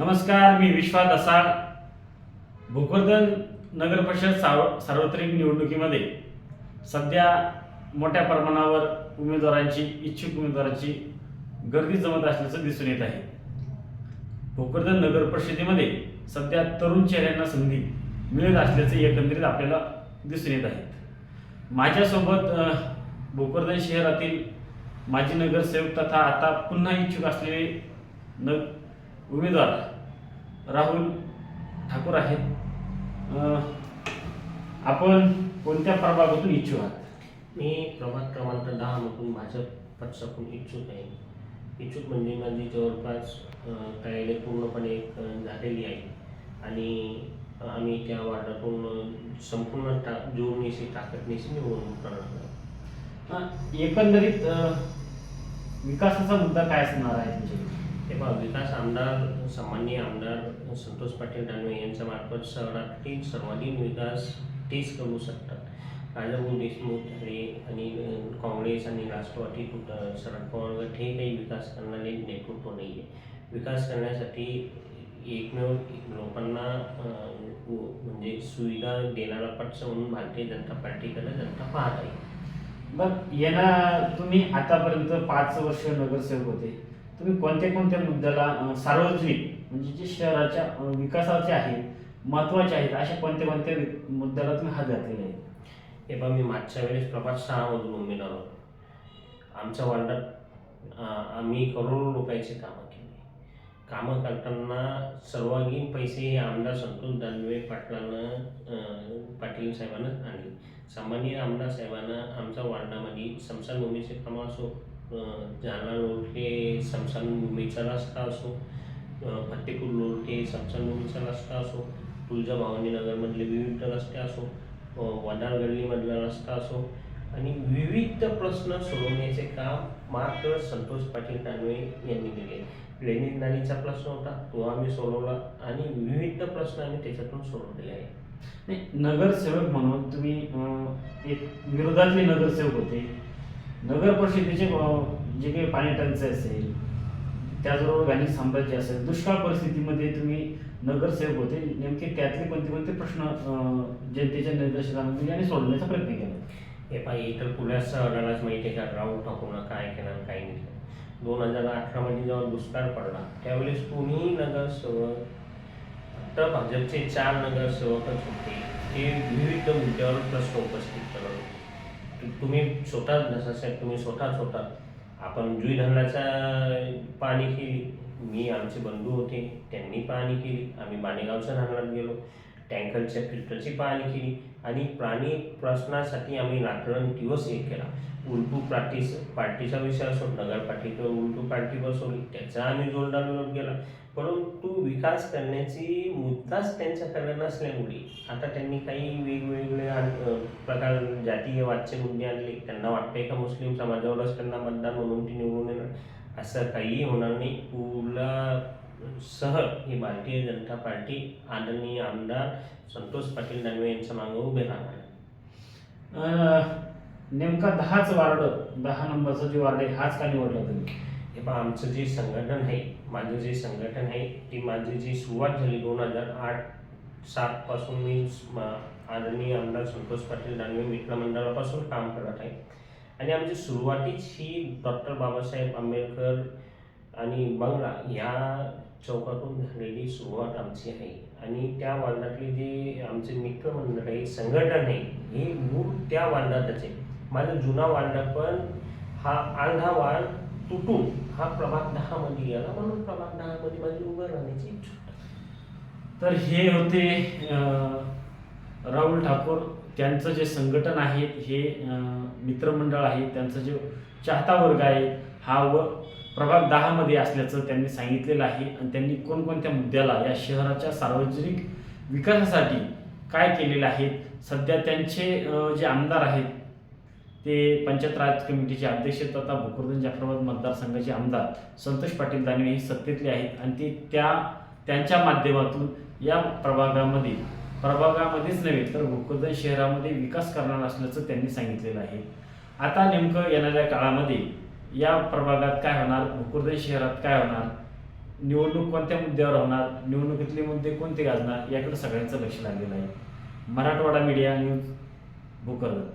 नमस्कार मी विश्वा असाळ भोकरदन नगर परिषद सार्व सार्वत्रिक निवडणुकीमध्ये सध्या मोठ्या प्रमाणावर उमेदवारांची इच्छुक उमेदवारांची गर्दी जमत असल्याचं दिसून येत आहे. भोकरदन नगर परिषदेमध्ये सध्या तरुण चेहऱ्यांना संधी मिळत असल्याचे एकंदरीत आपल्याला दिसून येत आहे. माझ्यासोबत भोकरदन शहरातील माजी नगरसेवक तथा आता पुन्हा इच्छुक असलेले न उमेदवार राहुल ठाकूर आहेत आपण कोणत्या प्रभागातून इच्छुक आहात? मी प्रभाग क्रमांक दहामधून भाजप पक्षातून इच्छुक आहे. इच्छुक म्हणजे माझी जवळपास तयारी पूर्णपणे झालेली आहे. आणि आम्ही त्या वार्डातून संपूर्ण टा जोडणीशी ताकदनीशी निवडणूक करणार एकंदरीत विकासाचा मुद्दा काय असणार आहे तुमच्याकडे? हे पहा विकास आमदार सामान्य आमदार संतोष पाटील दानवे यांच्या मार्फत शहरातील सर्वाधिक विकास तेच करू शकतात. राजाभाऊ देशमुख झाले आणि काँग्रेस आणि राष्ट्रवादी कुठ- शरद पवार गट हे काही विकास करणारे नेतृत्व नाही आहे विकास करण्यासाठी एकमेव लोकांना म्हणजे सुविधा देणारा पक्ष म्हणून भारतीय जनता पार्टीकडे जनता पाहत आहे. मग येणार तुम्ही आतापर्यंत पाच वर्ष नगरसेवक होते. तुम्ही कोणत्या कोणत्या मुद्द्याला सार्वजनिक म्हणजे जे शहराच्या विकासाचे आहेत महत्त्वाचे आहेत अशा कोणत्या कोणत्या मुद्द्याला तुम्ही हात घातलेले आहे? हे पहा मी मागच्या वेळेस प्रभात सहामधून उमेदवार होतो. आमच्या वार्डात आम्ही करोडो रुपयाचे कामं केली. कामं करताना सर्वांगीण पैसे हे आमदार संतोष दानवे पाटलानं पाटील साहेबांना आणले. सामान्य आमदार साहेबांना आमच्या वार्डामध्ये स्मशानभूमीचे कामं असो अं, जालना समसान स्मशानभूमीचा रस्ता असो अं, लोळके समसान स्मशानभूमीचा रस्ता असो तुळजा तुळजाभवानी नगरमधले विविध रस्ते असो अ, वडार गल्लीमधला रस्ता असो आणि विविध प्रश्न सोडवण्याचे काम मात्र संतोष पाटील दानवे यांनी दिले ड्रेनेज नालीचा प्रश्न होता तो आम्ही सोडवला आणि विविध प्रश्न आम्ही त्याच्यातून सोडवलेले आहे नगरसेवक म्हणून तुम्ही एक विरोधातले नगरसेवक होते. नगर परिषदेचे जे काही पाणी टंचाई असेल त्याचबरोबर घाणी साम्राज्य असेल दुष्काळ परिस्थितीमध्ये तुम्ही नगरसेवक होते नेमके त्यातले कोणते कोणते प्रश्न जनतेच्या निर्देशकांमध्ये आणि सोडवण्याचा प्रयत्न केला? हे पाहिजे इतर पुण्याचा अडालाच माहिती आहे का? राहुल टाकून काय केलं काय नाही केलं दोन हजार अठरामध्ये जेव्हा दुष्काळ पडला त्यावेळेस कुणीही नगरसेवक फक्त भाजपचे चार नगरसेवकच होते. ते विविध मुद्द्यावर प्रश्न उपस्थित करत होते. तुम्ही स्वतः जसं तुम्ही स्वतः स्वतः आपण जुई धरणाचा पाणी केली. मी आमचे बंधू होते त्यांनी पाहणी केली. आम्ही बाणेगावच्या धरणात गेलो. टँकरच्या फिल्टरची पाहणी केली. आणि प्राणी प्रश्नासाठी आम्ही रात्रंदिवस हे केला. उलटू पार्टी पार्टीचा विषय असो नगरपालिकेवर उलटू पार्टी बसवली त्याचा आम्ही जोरदार विरोध केला. परंतु विकास करण्याची मुद्दाच त्यांच्याकडे नसल्यामुळे आता त्यांनी काही वेगवेगळे प्रकार जातीय वाच्य मुद्दे आणले. त्यांना वाटतंय का मुस्लिम समाजावरच त्यांना मतदान म्हणून ती निवडून येणार? असं काहीही होणार नाही. पुला सह ही भारतीय जनता पार्टी आदरणीय आमदार संतोष पाटील दानवे यांच्या मागे उभे राहणार नेमका दहाच वार्ड दहा नंबरचा जो वार्ड आहे हाच का निवडला तुम्ही? हे पहा आमचं जे संघटन आहे माझं जे संघटन आहे ती माझी जी सुरुवात झाली दोन हजार आठ सातपासून मी आदरणीय आमदार संतोष पाटील दानवे मित्रमंडळापासून काम करत आहे. आणि आमची सुरुवातीच ही डॉक्टर बाबासाहेब आंबेडकर आणि बंगला ह्या चौकातून झालेली सुरुवात आमची आहे. आणि त्या वार्डातले जे आमचे मित्रमंडळ आहे संघटन आहे हे मूळ त्या वार्डातच आहे. माझा जुना वार्ड पण हा आंधा वार्ड तुटून हा प्रभाग दहामध्ये गेला म्हणून प्रभाग दहामध्ये माझी उभं राहण्याची इच्छा तर हे होते राहुल ठाकूर. त्यांचं जे संघटन आहे हे मित्रमंडळ आहे त्यांचं जे चाहता वर्ग आहे हा व प्रभाग दहामध्ये असल्याचं त्यांनी सांगितलेलं आहे. आणि त्यांनी कोणकोणत्या मुद्द्याला या शहराच्या सार्वजनिक विकासासाठी काय केलेलं आहे? सध्या त्यांचे जे आमदार आहेत ते पंचायत राज कमिटीचे अध्यक्ष तथा भोकरदन जाफराबाद मतदारसंघाचे आमदार संतोष पाटील दानवे हे सत्तेतले आहेत आणि ते त्या त्यांच्या माध्यमातून या प्रभागामध्ये प्रभागामध्येच नव्हे तर भोकरदन शहरामध्ये विकास करणार असल्याचं त्यांनी सांगितलेलं आहे. आता नेमकं येणाऱ्या काळामध्ये या प्रभागात काय होणार भोकरदन शहरात काय होणार निवडणूक कोणत्या मुद्द्यावर होणार निवडणुकीतले मुद्दे कोणते गाजणार याकडे सगळ्यांचं लक्ष लागलेलं आहे. Marathwada media news Bhokardan.